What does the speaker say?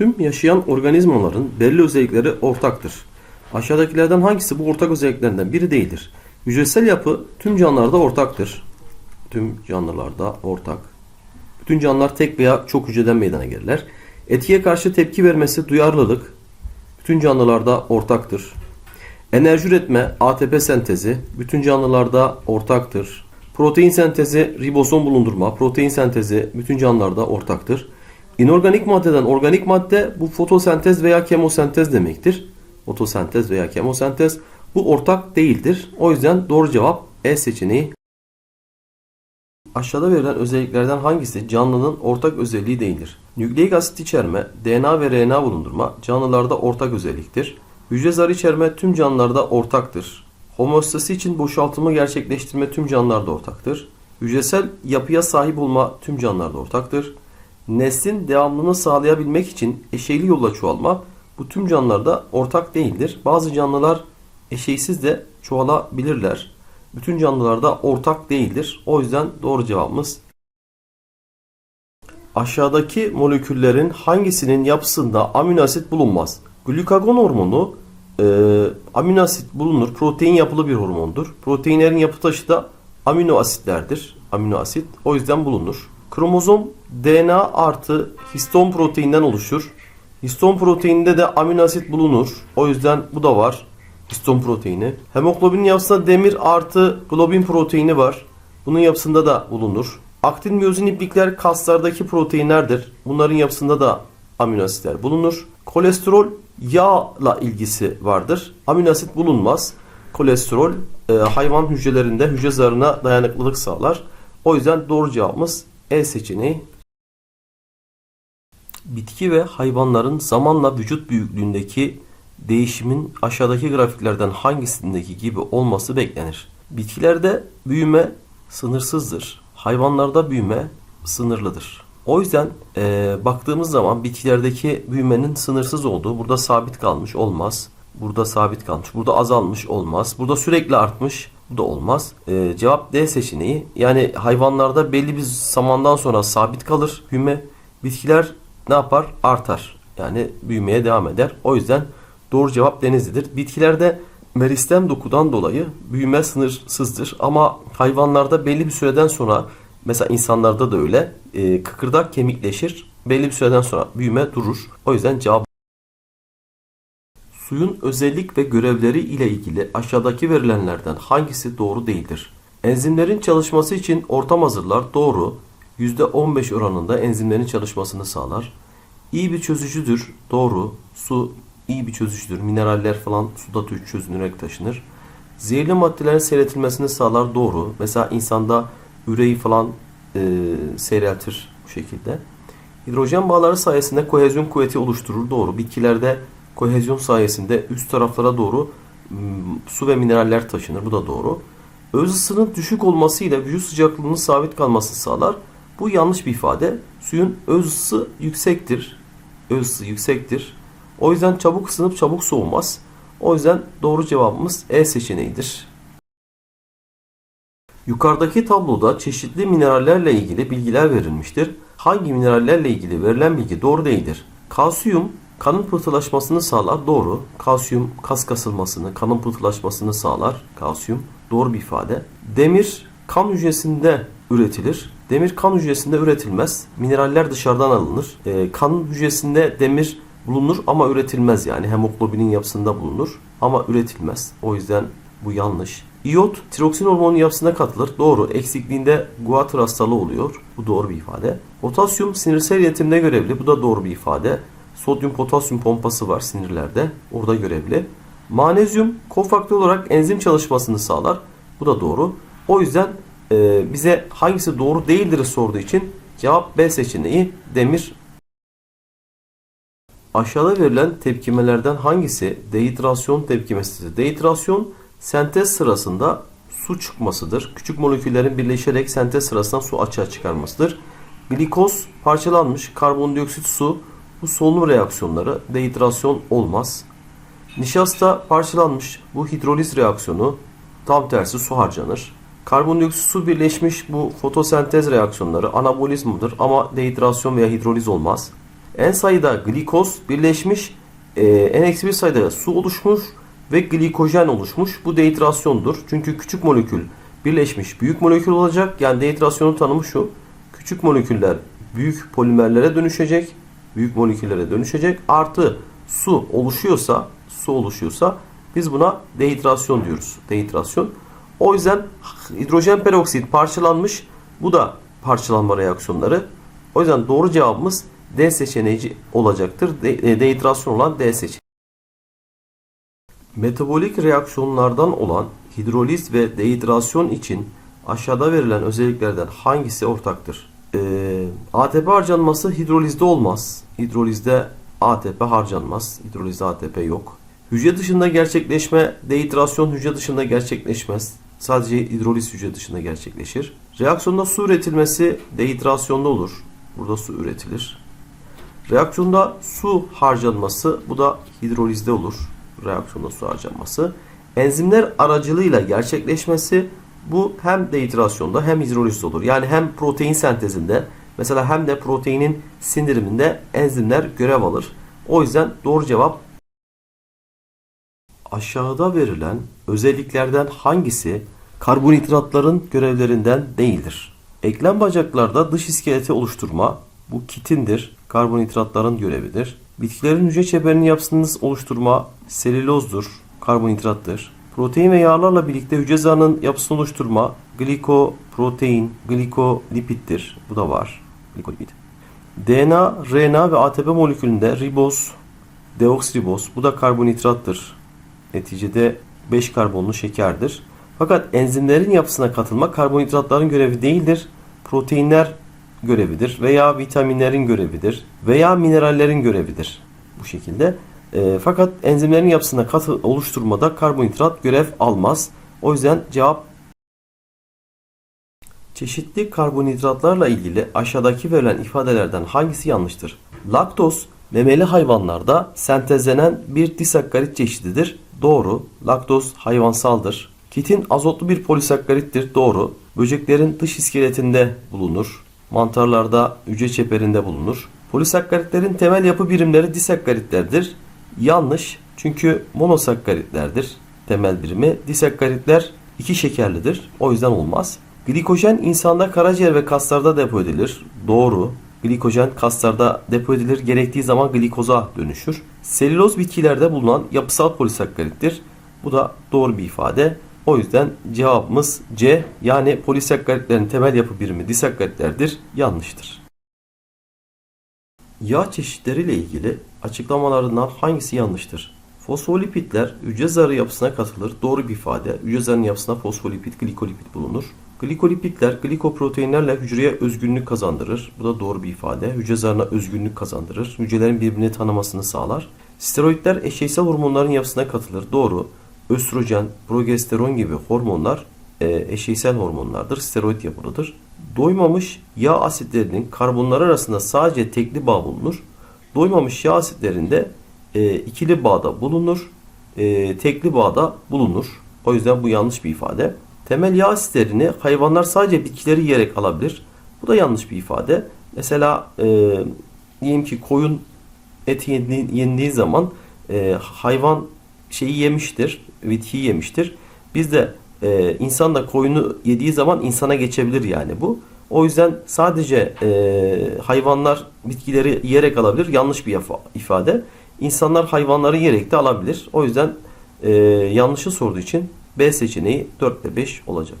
Tüm yaşayan organizmaların belli özellikleri ortaktır. Aşağıdakilerden hangisi bu ortak özelliklerinden biri değildir? Hücresel yapı tüm canlılarda ortaktır. Tüm canlılarda ortak. Bütün canlılar tek veya çok hücreden meydana gelirler. Etkiye karşı tepki vermesi duyarlılık bütün canlılarda ortaktır. Enerji üretme, ATP sentezi bütün canlılarda ortaktır. Protein sentezi, ribozom bulundurma, protein sentezi bütün canlılarda ortaktır. İnorganik maddeden organik madde bu fotosentez veya kemosentez demektir. Fotosentez veya kemosentez bu ortak değildir. O yüzden doğru cevap E seçeneği. Aşağıda verilen özelliklerden hangisi canlının ortak özelliği değildir? Nükleik asit içerme, DNA ve RNA bulundurma canlılarda ortak özelliktir. Hücre zarı içerme tüm canlılarda ortaktır. Homeostasi için boşaltımı gerçekleştirme tüm canlılarda ortaktır. Hücresel yapıya sahip olma tüm canlılarda ortaktır. Neslin devamlılığını sağlayabilmek için eşeyli yolla çoğalma bu tüm canlılarda ortak değildir. Bazı canlılar eşeysiz de çoğalabilirler. Bütün canlılarda ortak değildir. O yüzden doğru cevabımız Aşağıdaki moleküllerin hangisinin yapısında amino asit bulunmaz? Glutagon hormonu e, amino asit bulunur. Protein yapılı bir hormondur. Proteinlerin yapı taşı da amino asitlerdir. Amino asit. O yüzden bulunur. Kromozom DNA artı histon proteinden oluşur. Histon proteininde de amino asit bulunur. O yüzden bu da var. Histon proteini. Hemoglobinin yapısında demir artı globin proteini var. Bunun yapısında da bulunur. Aktin miyozin iplikler kaslardaki proteinlerdir. Bunların yapısında da amino asitler bulunur. Kolesterol yağla ilgisi vardır. Amino asit bulunmaz. Kolesterol e, hayvan hücrelerinde hücre zarına dayanıklılık sağlar. O yüzden doğru cevabımız E seçeneği. Bitki ve hayvanların zamanla vücut büyüklüğündeki değişimin aşağıdaki grafiklerden hangisindeki gibi olması beklenir. Bitkilerde büyüme sınırsızdır. Hayvanlarda büyüme sınırlıdır. O yüzden e, baktığımız zaman bitkilerdeki büyümenin sınırsız olduğu burada sabit kalmış olmaz. Burada sabit kalmış. Burada azalmış olmaz. Burada sürekli artmış. Bu da olmaz. E, cevap D seçeneği. Yani hayvanlarda belli bir zamandan sonra sabit kalır büyüme. Bitkiler ne yapar? Artar. Yani büyümeye devam eder. O yüzden doğru cevap denizlidir. Bitkilerde meristem dokudan dolayı büyüme sınırsızdır. Ama hayvanlarda belli bir süreden sonra mesela insanlarda da öyle e, kıkırdak kemikleşir. Belli bir süreden sonra büyüme durur. O yüzden cevap Suyun özellik ve görevleri ile ilgili aşağıdaki verilenlerden hangisi doğru değildir? Enzimlerin çalışması için ortam hazırlar doğru. %15 oranında enzimlerin çalışmasını sağlar. İyi bir çözücüdür doğru. Su iyi bir çözücüdür. Mineraller falan suda çözünerek taşınır. Zehirli maddelerin seyretilmesini sağlar doğru. Mesela insanda üreyi falan e, seyreltir bu şekilde. Hidrojen bağları sayesinde kohezyon kuvveti oluşturur doğru. Bitkilerde kohezyon sayesinde üst taraflara doğru su ve mineraller taşınır. Bu da doğru. Öz ısının düşük olması ile vücut sıcaklığının sabit kalmasını sağlar. Bu yanlış bir ifade. Suyun öz ısı yüksektir. Öz ısı yüksektir. O yüzden çabuk ısınıp çabuk soğumaz. O yüzden doğru cevabımız E seçeneğidir. Yukarıdaki tabloda çeşitli minerallerle ilgili bilgiler verilmiştir. Hangi minerallerle ilgili verilen bilgi doğru değildir? Kalsiyum kanın pıhtılaşmasını sağlar. Doğru. Kalsiyum kas kasılmasını, kanın pıhtılaşmasını sağlar. Kalsiyum doğru bir ifade. Demir kan hücresinde üretilir. Demir kan hücresinde üretilmez. Mineraller dışarıdan alınır. E, kan hücresinde demir bulunur ama üretilmez yani hemoglobinin yapısında bulunur ama üretilmez. O yüzden bu yanlış. İyot tiroksin hormonunun yapısına katılır. Doğru. Eksikliğinde guatr hastalığı oluyor. Bu doğru bir ifade. Potasyum sinirsel iletimde görevli. Bu da doğru bir ifade. Sodyum potasyum pompası var sinirlerde. Orada görevli. Manezyum kofaktör olarak enzim çalışmasını sağlar. Bu da doğru. O yüzden e, bize hangisi doğru değildir sorduğu için cevap B seçeneği demir Aşağıda verilen tepkimelerden hangisi dehidrasyon tepkimesidir? Dehidrasyon sentez sırasında su çıkmasıdır. Küçük moleküllerin birleşerek sentez sırasında su açığa çıkarmasıdır. Glikoz parçalanmış karbondioksit su bu solunum reaksiyonları dehidrasyon olmaz. Nişasta parçalanmış bu hidroliz reaksiyonu tam tersi su harcanır. Karbondioksit su birleşmiş bu fotosentez reaksiyonları anabolizmadır ama dehidrasyon veya hidroliz olmaz. En sayıda glikoz birleşmiş, e, en eksi bir sayıda su oluşmuş ve glikojen oluşmuş. Bu dehidrasyondur. Çünkü küçük molekül birleşmiş büyük molekül olacak. Yani dehidrasyonun tanımı şu. Küçük moleküller büyük polimerlere dönüşecek. Büyük moleküllere dönüşecek. Artı su oluşuyorsa, su oluşuyorsa biz buna dehidrasyon diyoruz. Dehidrasyon. O yüzden hidrojen peroksit parçalanmış. Bu da parçalanma reaksiyonları. O yüzden doğru cevabımız D seçeneği olacaktır. De- e, dehidrasyon olan D seçeneği. Metabolik reaksiyonlardan olan hidroliz ve dehidrasyon için aşağıda verilen özelliklerden hangisi ortaktır? Ee, ATP harcanması hidrolizde olmaz. Hidrolizde ATP harcanmaz. Hidrolizde ATP yok. Hücre dışında gerçekleşme, dehidrasyon hücre dışında gerçekleşmez. Sadece hidroliz hücre dışında gerçekleşir. Reaksiyonda su üretilmesi dehidrasyonda olur. Burada su üretilir. Reaksiyonda su harcanması bu da hidrolizde olur. Reaksiyonda su harcanması. Enzimler aracılığıyla gerçekleşmesi bu hem dehidrasyonda hem hidrolizde olur. Yani hem protein sentezinde mesela hem de proteinin sindiriminde enzimler görev alır. O yüzden doğru cevap aşağıda verilen özelliklerden hangisi karbonhidratların görevlerinden değildir? Eklem bacaklarda dış iskeleti oluşturma bu kitindir. Karbonhidratların görevidir. Bitkilerin hücre çeperinin yapısını oluşturma selülozdur. Karbonhidrattır. Protein ve yağlarla birlikte hücre zarının yapısını oluşturma glikoprotein, glikolipittir. Bu da var. Glikolipid. DNA, RNA ve ATP molekülünde riboz, deoksiriboz. Bu da karbonhidrattır. Neticede 5 karbonlu şekerdir. Fakat enzimlerin yapısına katılma karbonhidratların görevi değildir. Proteinler görevidir veya vitaminlerin görevidir veya minerallerin görevidir. Bu şekilde. E, fakat enzimlerin yapısına katı oluşturmada karbonhidrat görev almaz. O yüzden cevap Çeşitli karbonhidratlarla ilgili aşağıdaki verilen ifadelerden hangisi yanlıştır? Laktoz memeli hayvanlarda sentezlenen bir disakkarit çeşididir. Doğru. Laktoz hayvansaldır. Kitin azotlu bir polisakkarittir. Doğru. Böceklerin dış iskeletinde bulunur. Mantarlarda hücre çeperinde bulunur. Polisakkaritlerin temel yapı birimleri disakkaritlerdir. Yanlış. Çünkü monosakkaritlerdir. Temel birimi. Disakkaritler iki şekerlidir. O yüzden olmaz. Glikojen insanda karaciğer ve kaslarda depo edilir. Doğru. Glikojen kaslarda depo edilir. Gerektiği zaman glikoza dönüşür. Selüloz bitkilerde bulunan yapısal polisakkarittir. Bu da doğru bir ifade. O yüzden cevabımız C yani polisakkaritlerin temel yapı birimi disakkaritlerdir. Yanlıştır. Yağ çeşitleriyle ilgili açıklamalarından hangisi yanlıştır? Fosfolipidler hücre zarı yapısına katılır. Doğru bir ifade. Hücre zarının yapısında fosfolipid, glikolipid bulunur. Glikolipidler glikoproteinlerle hücreye özgünlük kazandırır. Bu da doğru bir ifade. Hücre zarına özgünlük kazandırır. Hücrelerin birbirini tanımasını sağlar. Steroidler eşeysel hormonların yapısına katılır. Doğru. Östrojen, progesteron gibi hormonlar e, eşeysel hormonlardır. Steroid yapılıdır. Doymamış yağ asitlerinin karbonlar arasında sadece tekli bağ bulunur. Doymamış yağ asitlerinde e, ikili bağda bulunur. E, tekli bağda bulunur. O yüzden bu yanlış bir ifade. Temel yağ asitlerini hayvanlar sadece bitkileri yiyerek alabilir. Bu da yanlış bir ifade. Mesela e, diyelim ki koyun eti yendiği, zaman e, hayvan şeyi yemiştir, bitkiyi yemiştir. Biz de e, insan da koyunu yediği zaman insana geçebilir yani bu. O yüzden sadece e, hayvanlar bitkileri yiyerek alabilir. Yanlış bir ifade. İnsanlar hayvanları yiyerek de alabilir. O yüzden e, yanlışı sorduğu için B seçeneği 4 ve 5 olacak.